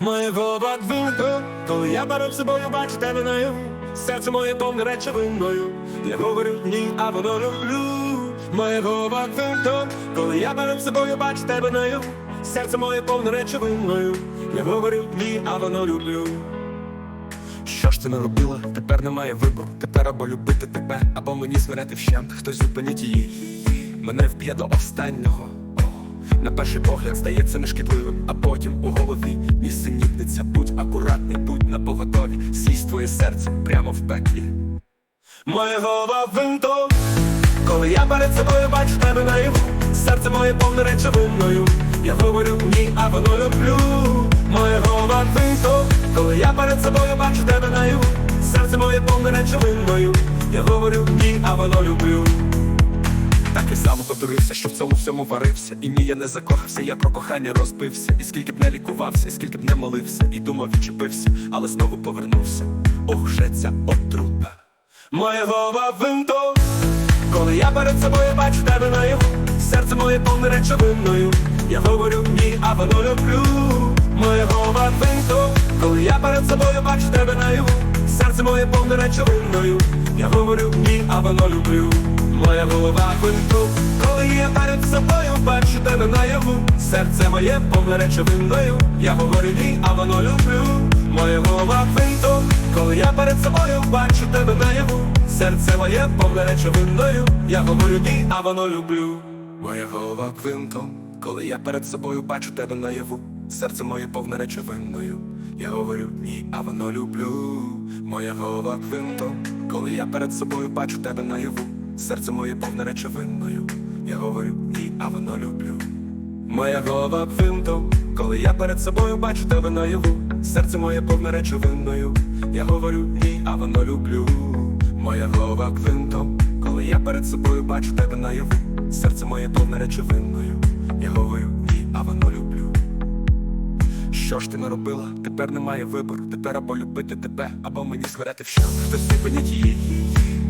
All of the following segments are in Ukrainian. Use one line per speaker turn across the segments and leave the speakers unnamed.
Моє голова двинка, коли я перед собою бачу тебе наяву Серце моє повне речовиною Я говорю ні, а воно люблю Моє голова двинка, коли я перед собою бачу тебе наяву Серце моє повне речовиною Я говорю ні, а воно люблю що ж ти не робила? Тепер немає вибору. Тепер або любити тебе, або мені смиряти вщент. Хтось зупинить її. Мене вб'є до останнього. На перший погляд здається нешкідливим, а потім у голові нісенітниця. Будь акуратний, будь на поготові, з'їсть твоє серце прямо в пеклі. Моя голова винтом, коли я перед собою бачу тебе наяву, серце моє повне речовиною. Я говорю ні, а воно люблю. Моя голова винтом, коли я перед собою бачу тебе наяву, серце моє повне речовиною. Я говорю ні, а воно люблю. Так і само повторився, що в цьому всьому варився. І ні, я не закохався, я про кохання розбився. І скільки б не лікувався, і скільки б не молився, і думав, відчепився, але знову повернувся. Ох, вже ця отрута. Моя голова винтом, коли я перед собою бачу тебе наяву, серце моє повне речовиною. Я говорю ні, а воно люблю. Моя голова винтом, коли я перед собою бачу тебе наяву, серце моє повне речовиною. Я говорю ні, а воно люблю. Моя голова винтом, коли я перед собою бачу тебе наяву, серце моє повне речовиною. Я говорю ні, а воно люблю. Моя голова винтом, коли я перед собою бачу тебе наяву, серце моє повне речовиною. Я говорю ні, а воно люблю. Моя голова квинтом, коли я перед собою бачу тебе наяву, серце моє повне речовиною. Я говорю ні, а воно люблю. Моя голова квинтом, коли я перед собою бачу тебе наяву, серце моє повне речовиною. Я говорю ні, а воно люблю. Моя голова квинтом, коли я перед собою бачу тебе наяву, серце моє повне речовиною. Я говорю ні, а воно люблю. Моя голова квинтом, коли я перед собою бачу тебе наяву, серце моє повне речовиною. Я говорю ні, а воно люблю. Що ж ти не робила? Тепер немає вибору. Тепер або любити тебе, або мені згоряти в щам. Хтось зупинить її,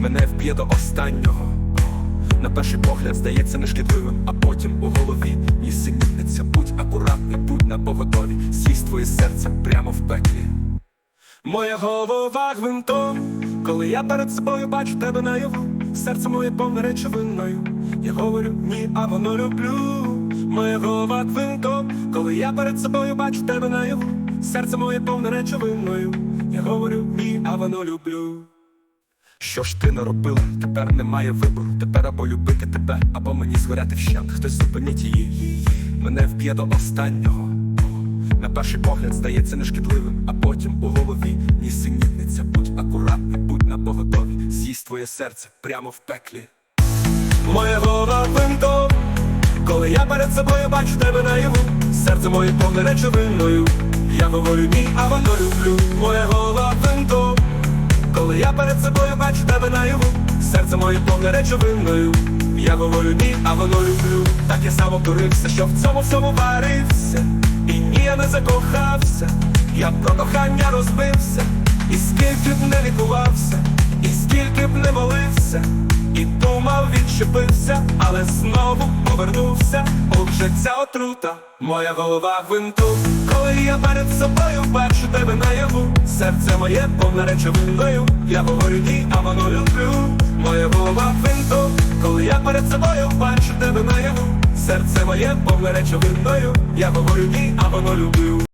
мене вб'є до останнього. На перший погляд здається нешкідливим, а потім у голові нісенітниця. Будь акуратний, будь на поготові, з'їсть твоє серце прямо в пеклі. Моя голова гвинтом, коли я перед собою бачу тебе наяву, серце моє повне речовиною. Я говорю ні, а воно люблю. Моя голова гвинтом, коли я перед собою бачу тебе наяву, серце моє повне речовиною. Я говорю ні, а воно люблю. Що ж ти не робила? Тепер немає вибору. Тепер або любити тебе, або мені згоряти вщент. Хтось зупинить її. Мене вб'є до останнього. На перший погляд здається нешкідливим, а потім у голові нісенітниця. Будь акуратний, будь на поготові, з'їсть твоє серце прямо в пеклі. Моя голова винтом, коли я перед собою бачу тебе наяву, серце моє повне речовиною. Я говорю ні, а воно люблю. Моя голова винтом, коли я перед собою бачу тебе наяву, серце моє повне речовиною. Я говорю ні, а воно люблю. Так я сам обдурився, що в цьому всьому варився. І ні, я не закохався, я про кохання розбився, і скільки б не лікувався, і скільки б не молився, і думав, відчепився, але знову повернувся. Отже, ця отрута, моя голова гвинту. Коли я перед собою серце моє повне речовиною. Я говорю ні, а воно люблю. Моя голова винто, коли я перед собою бачу тебе наяву, серце моє повне речовиною. Я говорю ні, а воно люблю.